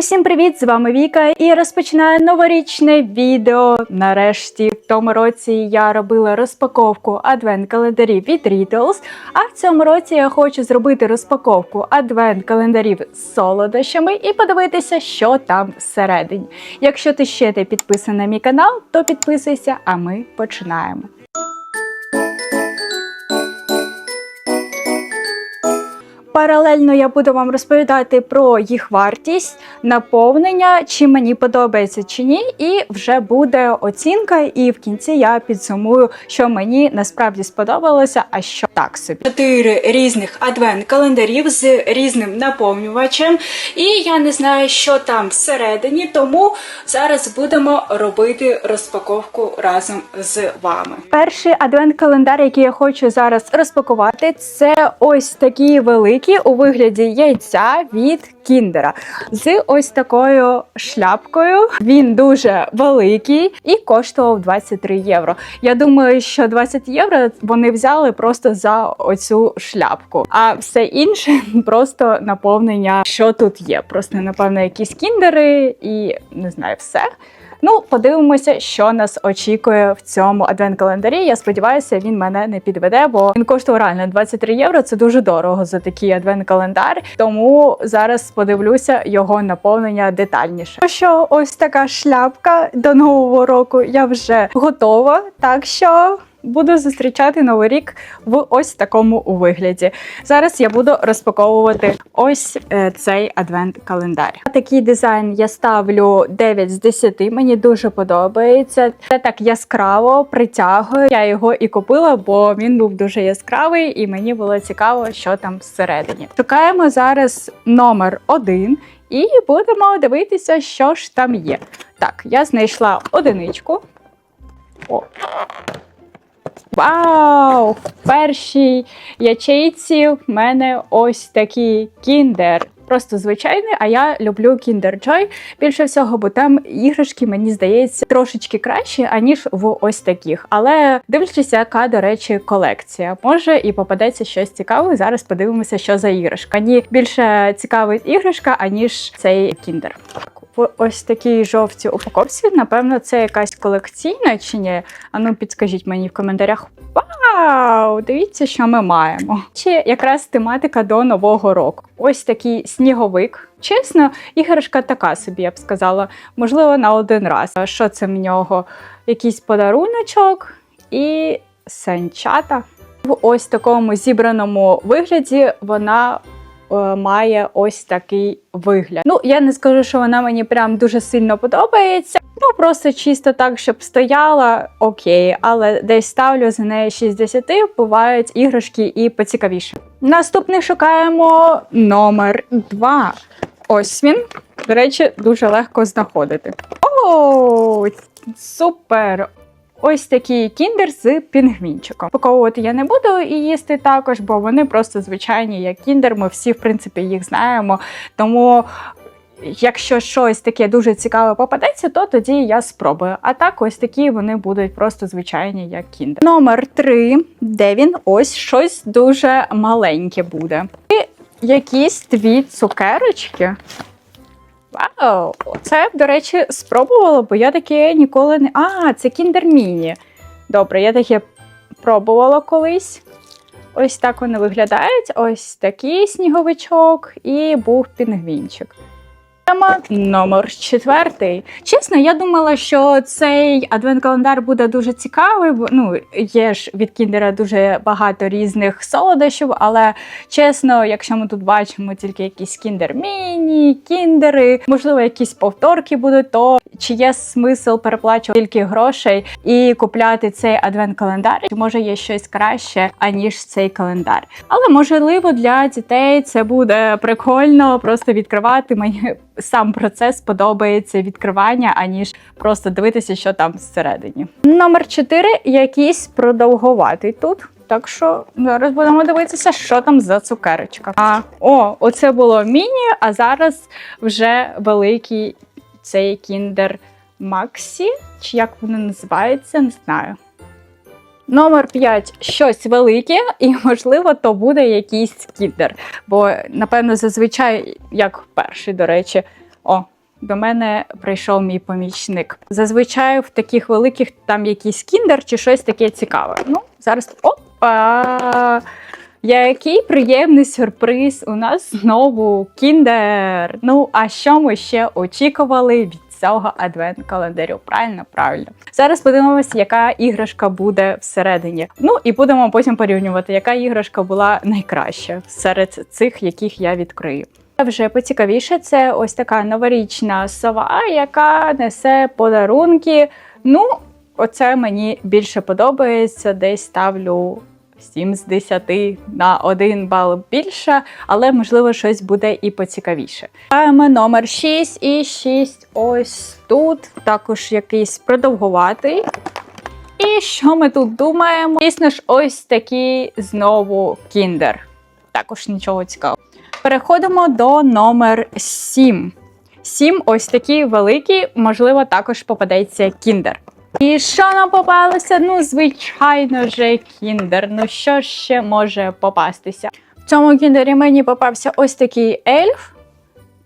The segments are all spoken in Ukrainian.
Усім привіт! З вами Віка і розпочинаю новорічне відео. Нарешті в тому році я робила розпаковку адвент-календарів від Riddles, а в цьому році я хочу зробити розпаковку адвент-календарів з солодощами і подивитися, що там всередині. Якщо ти ще не підписаний на мій канал, то підписуйся, а ми починаємо. Паралельно я буду вам розповідати про їх вартість, наповнення, чи мені подобається чи ні, і вже буде оцінка. І в кінці я підсумую, що мені насправді сподобалося, а що так собі. Чотири різних адвент-календарів з різним наповнювачем. І я не знаю, що там всередині, тому зараз будемо робити розпаковку разом з вами. Перший адвент-календар, який я хочу зараз розпакувати, це ось такі великі у вигляді яйця від кіндера з ось такою шляпкою. Він дуже великий і коштував 23 євро. Я думаю, що 20 євро вони взяли просто за оцю шляпку, а все інше просто наповнення, що тут є. Просто напевно якісь кіндери і не знаю все. Ну, подивимося, що нас очікує в цьому адвент-календарі. Я сподіваюся, він мене не підведе, бо він коштує реально 23 євро. Це дуже дорого за такий адвент-календар. Тому зараз подивлюся його наповнення детальніше. Що ось така шляпка до нового року я вже готова, так що. Буду зустрічати новий рік в ось такому вигляді. Зараз я буду розпаковувати ось е, цей адвент-календар. Такий дизайн я ставлю 9 з 10. Мені дуже подобається. Це так яскраво притягує. Я його і купила, бо він був дуже яскравий, і мені було цікаво, що там всередині. Шукаємо зараз номер 1 і будемо дивитися, що ж там є. Так, я знайшла одиничку. О, Вау! В першій ячейці в мене ось такий кіндер. Просто звичайний, а я люблю Kinder Joy більше всього, бо там іграшки, мені здається, трошечки кращі, аніж в ось таких. Але дивлячись, яка, до речі, колекція. Може і попадеться щось цікаве. Зараз подивимося, що за іграшка. Мені більше цікавить іграшка, аніж цей кіндер. Ось такій жовтій упаковці, напевно, це якась колекційна чи ні? Ану, підскажіть мені в коментарях. Вау! Дивіться, що ми маємо. Чи якраз тематика до нового року. Ось такий сніговик. Чесно, іграшка така собі, я б сказала. Можливо, на один раз. Що це в нього? Якийсь подаруночок і санчата. В ось такому зібраному вигляді вона має ось такий вигляд. Ну, я не скажу, що вона мені прям дуже сильно подобається. Ну, просто чисто так, щоб стояла, окей, але десь ставлю за неї 6 з 10, бувають іграшки і поцікавіше. Наступний шукаємо номер 2. Ось він. До речі, дуже легко знаходити. О, супер! Ось такий кіндер з пінгвінчиком. Паковувати я не буду і їсти також, бо вони просто звичайні, як кіндер. Ми всі, в принципі, їх знаємо. Тому, якщо щось таке дуже цікаве попадеться, то тоді я спробую. А так, ось такі вони будуть просто звичайні, як кіндер. Номер 3, де він ось щось дуже маленьке буде. І якісь дві цукерочки. Вау! Це, до речі, спробувала, бо я таке ніколи не. А, це Mini. Добре, я таке пробувала колись. Ось так вони виглядають. Ось такий сніговичок і був пінгвінчик. Тема номер четвертий. Чесно, я думала, що цей адвент-календар буде дуже цікавий. бо, Ну, є ж від кіндера дуже багато різних солодощів, але чесно, якщо ми тут бачимо тільки якісь кіндер міні, кіндери, можливо, якісь повторки будуть, то чи є смисл переплачувати тільки грошей і купляти цей адвент-календар? Чи може є щось краще, аніж цей календар? Але можливо для дітей це буде прикольно просто відкривати мені сам процес подобається відкривання, аніж просто дивитися, що там всередині. Номер 4 якийсь продовгуватий тут. Так що зараз будемо дивитися, що там за цукерочка. А о, оце було міні, а зараз вже великий цей кіндер Максі. Чи як воно називається, не знаю. Номер 5 щось велике, і, можливо, то буде якийсь кіндер. Бо, напевно, зазвичай, як перший, до речі, О, до мене прийшов мій помічник. Зазвичай в таких великих там якийсь кіндер чи щось таке цікаве. Ну, зараз. Опа! Який приємний сюрприз! У нас знову кіндер. Ну, а що ми ще очікували від цього адвент-календарю? Правильно, правильно. Зараз подивимося, яка іграшка буде всередині. Ну і будемо потім порівнювати, яка іграшка була найкраща серед цих, яких я відкрию. Вже поцікавіше, це ось така новорічна сова, яка несе подарунки. Ну, оце мені більше подобається. Десь ставлю 7 з 10 на 1 бал більше, але можливо щось буде і поцікавіше. Маємо номер 6 і 6 ось тут. Також якийсь продовгуватий. І що ми тут думаємо? Звісно ж, ось такий знову кіндер. Також нічого цікавого. Переходимо до номер 7. 7 ось такі великі, можливо, також попадеться кіндер. І що нам попалося? Ну, звичайно же, кіндер. Ну що ще може попастися? В цьому кіндері мені попався ось такий ельф.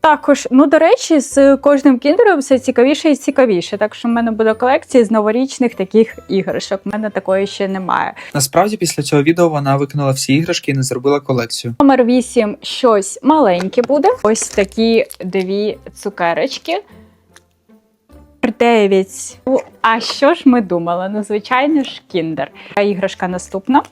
Також, ну до речі, з кожним кіндером все цікавіше і цікавіше. Так що в мене буде колекція з новорічних таких іграшок. У мене такої ще немає. Насправді, після цього відео вона викинула всі іграшки і не зробила колекцію. Номер 8 щось маленьке буде. Ось такі дві цукерочки. 9. А що ж ми думали? Ну, звичайно ж, кіндер. А іграшка наступна.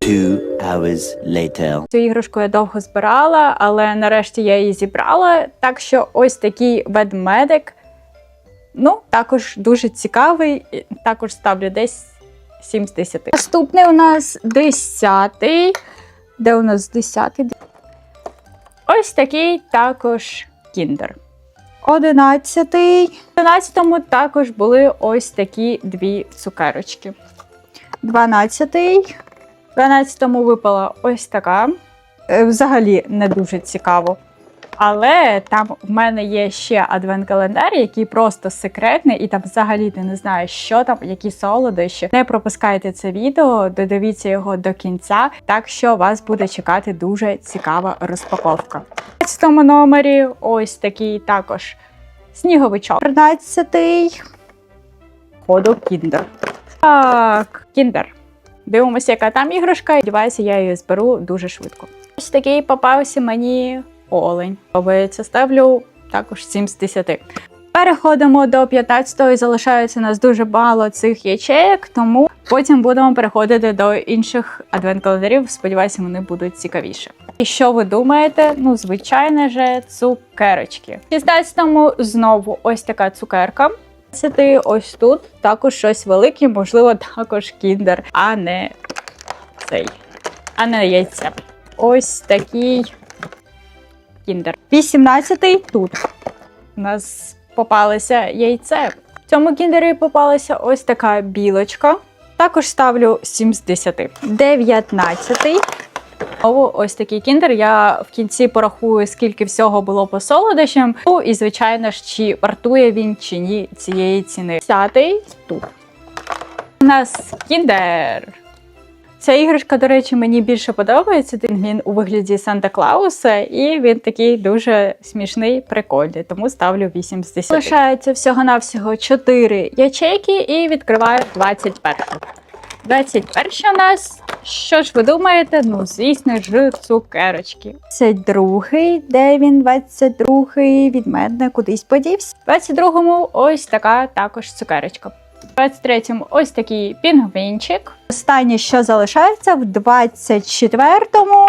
Two hours later. Цю іграшку я довго збирала, але нарешті я її зібрала. Так що ось такий ведмедик. Ну, також дуже цікавий. Також ставлю десь 7 з 10. Наступний у нас 10. Де у нас 10? Ось такий також кіндер. 11. В 11-му також були ось такі дві цукерочки. 12. В 12-му випала ось така. Е, Взагалі не дуже цікаво. Але там в мене є ще адвент-календар, який просто секретний, і там взагалі ти не знаєш, що там, які солодощі. Не пропускайте це відео, додивіться його до кінця, так що вас буде чекати дуже цікава розпаковка. В 15 номері ось такий також сніговичок. 13-й. Ходу кіндер. Так, кіндер. Дивимося, яка там іграшка. Сподіваюся, я її зберу дуже швидко. Ось такий попався мені олень. Подобається, ставлю також 7 з 10. Переходимо до 15-го і залишається у нас дуже мало цих ячеек, тому потім будемо переходити до інших адвент-календарів. Сподіваюся, вони будуть цікавіше. І що ви думаєте? Ну, звичайно же, цукерочки. В 16-му знову ось така цукерка. 17 ось тут також щось велике, можливо, також кіндер, а не цей, а не яйце. Ось такий кіндер. 18-й тут у нас попалося яйце. В цьому кіндері попалася ось така білочка. Також ставлю 7 з 10. 19 Знову ось такий кіндер. Я в кінці порахую, скільки всього було по солодощам. Ну і звичайно ж, чи вартує він чи ні цієї ціни. Десятий тут. У нас кіндер. Ця іграшка, до речі, мені більше подобається. Він у вигляді Санта Клауса, і він такий дуже смішний, прикольний, тому ставлю 8 з 10. Лишається всього-навсього 4 ячейки і відкриваю 21. 21 у нас. Що ж ви думаєте? Ну, звісно ж, цукерочки. Це другий, де він 22-й від мене кудись подівся. 22-му ось така також цукерочка. В 23-му ось такий пінгвінчик. Останнє, що залишається, в 24-му.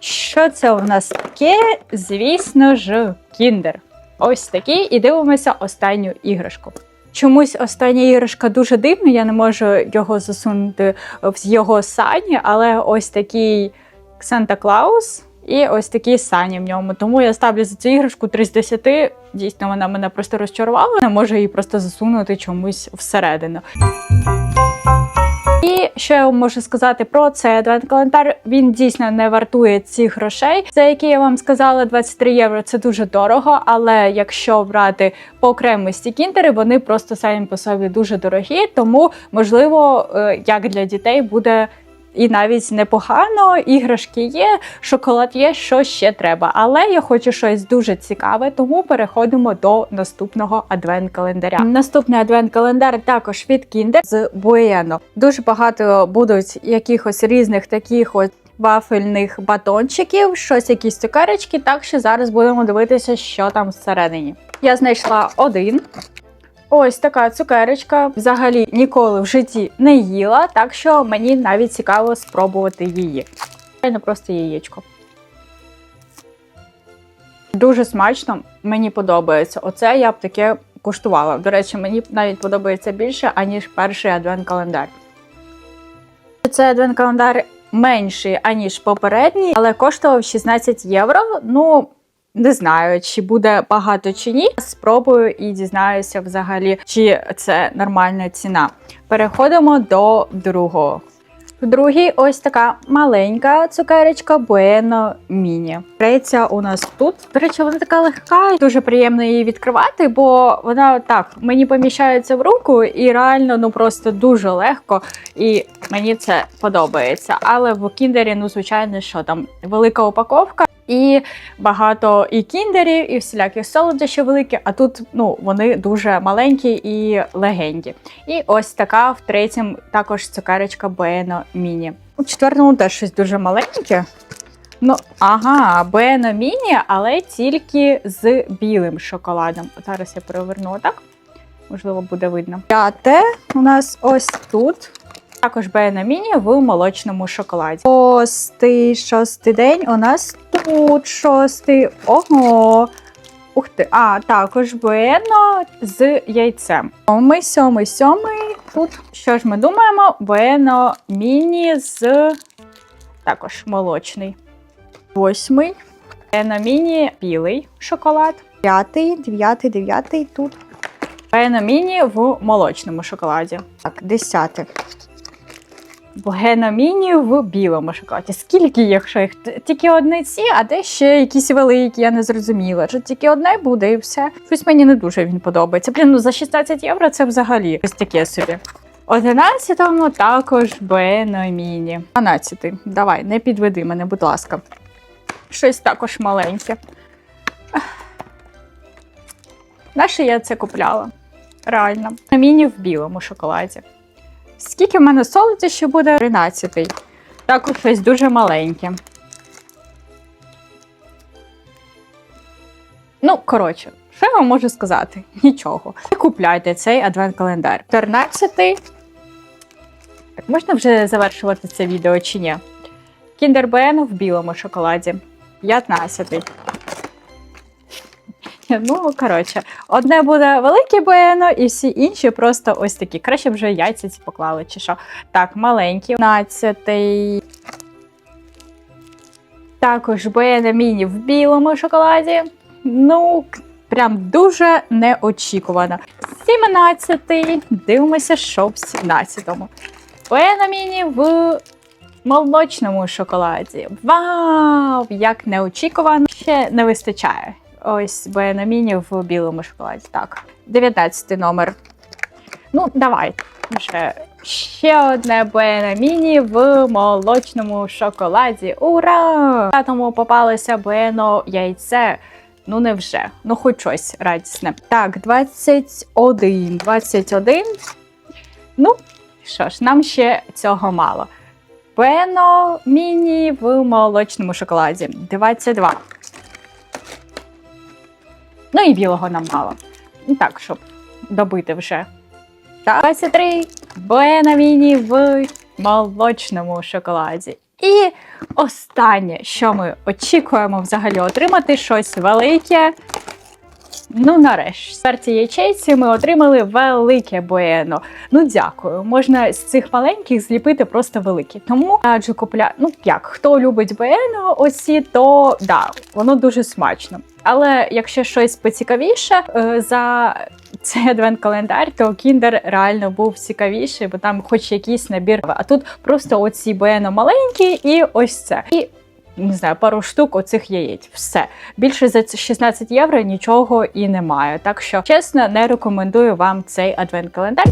Що це у нас таке? Звісно ж, кіндер. Ось такий, і дивимося останню іграшку. Чомусь остання іграшка дуже дивна, я не можу його засунути в його сані, але ось такий Санта Клаус і ось такі сані в ньому. Тому я ставлю за цю іграшку 3 з 10. Дійсно, вона мене просто розчарувала. Не можу її просто засунути чомусь всередину. І що я вам можу сказати про цей адвент-календар? Він дійсно не вартує цих грошей. За які я вам сказала, 23 євро це дуже дорого. Але якщо брати по окремості кінтери, вони просто самі по собі дуже дорогі. Тому можливо, е, як для дітей буде і навіть непогано. Іграшки є, шоколад є, що ще треба. Але я хочу щось дуже цікаве, тому переходимо до наступного адвент-календаря. Наступний адвент-календар також від Kinder з Bueno. Дуже багато будуть якихось різних таких от вафельних батончиків, щось якісь цукерочки. Так що зараз будемо дивитися, що там всередині. Я знайшла один. Ось така цукерочка. Взагалі ніколи в житті не їла, так що мені навіть цікаво спробувати її. Не просто яєчко. Дуже смачно, мені подобається. Оце я б таке куштувала. До речі, мені навіть подобається більше, аніж перший адвент-календар. Це адвент-календар менший, аніж попередній, але коштував 16 євро. Ну, не знаю, чи буде багато чи ні. Спробую і дізнаюся взагалі, чи це нормальна ціна. Переходимо до другого. В другій ось така маленька цукерочка Bueno Mini. Третя у нас тут. До речі, вона така легка, дуже приємно її відкривати, бо вона так мені поміщається в руку і реально ну просто дуже легко. І мені це подобається. Але в кіндері, ну звичайно, що там велика упаковка. І багато і кіндерів, і всіляких солодощів великі, а тут ну, вони дуже маленькі і легенді. І ось така в третьому також цукерочка Bueno Mini. У четвертому теж щось дуже маленьке. Ну, ага, Bueno Mini, але тільки з білим шоколадом. Зараз я переверну отак. Можливо, буде видно. П'яте у нас ось тут. Також Bueno Mini в молочному шоколаді. Шостий, шостий день у нас тут шостий. Ого. Ух ти, а також Bueno з яйцем. Сьомий, сьомий, сьомий. Тут що ж ми думаємо? Bueno Mini з також молочний. Восьмий. Bueno Mini білий шоколад. П'ятий, дев'ятий, дев'ятий тут. Bueno Mini в молочному шоколаді. Так, десятий. Геноміні в білому шоколаді. Скільки їх? Що їх? Тільки одне ці, а де ще якісь великі, я не зрозуміла. Що тільки одне буде і все. Щось мені не дуже він подобається. Блін, ну за 16 євро це взагалі ось таке собі. 11-му також Беноміні. 12-й. Давай, не підведи мене, будь ласка. Щось також маленьке. Наше я це купляла. Реально. Міні в білому шоколаді. Скільки в мене солодощів буде? 13. Також щось дуже маленьке. Ну, коротше, що я вам можу сказати? Нічого. Купляйте цей адвент-календар. 14. Так, можна вже завершувати це відео чи ні? Kinder Bueno в білому шоколаді. 15. Ну, коротше, одне буде велике Bueno, і всі інші просто ось такі. Краще б вже яйця ці поклали, чи що. Так, маленький. 15. Також Bueno Mini в білому шоколаді. Ну, прям дуже неочікувано. 17. Дивимося, що в 17-му. Bueno Mini в молочному шоколаді. Вау! Як неочікувано! Ще не вистачає. Ось Бенаміні в білому шоколаді. Так, 19 номер. Ну, давай. Вже ще одне Бенаміні в молочному шоколаді. Ура! Тому попалося Бено яйце. Ну, невже. Ну, хоч щось радісне. Так, 21. 21. Ну, що ж, нам ще цього мало. Бено міні в молочному шоколаді. 22. Ну і білого нам мало. Ну так, щоб добити вже. Так, 23. Буена міні в молочному шоколаді. І останнє, що ми очікуємо взагалі отримати щось велике. Ну, нарешті, в ячейці ми отримали велике буено. Ну, дякую. Можна з цих маленьких зліпити просто великі. Тому раджу купля... Ну як, хто любить буено, оці, то да, воно дуже смачно. Але якщо щось поцікавіше е, за цей адвент-календар, то Кіндер реально був цікавіший, бо там хоч якийсь набір. А тут просто оці буено маленькі і ось це. І не знаю, пару штук оцих яєць. Все. Більше за ці 16 євро нічого і немає. Так що, чесно, не рекомендую вам цей адвент-календар.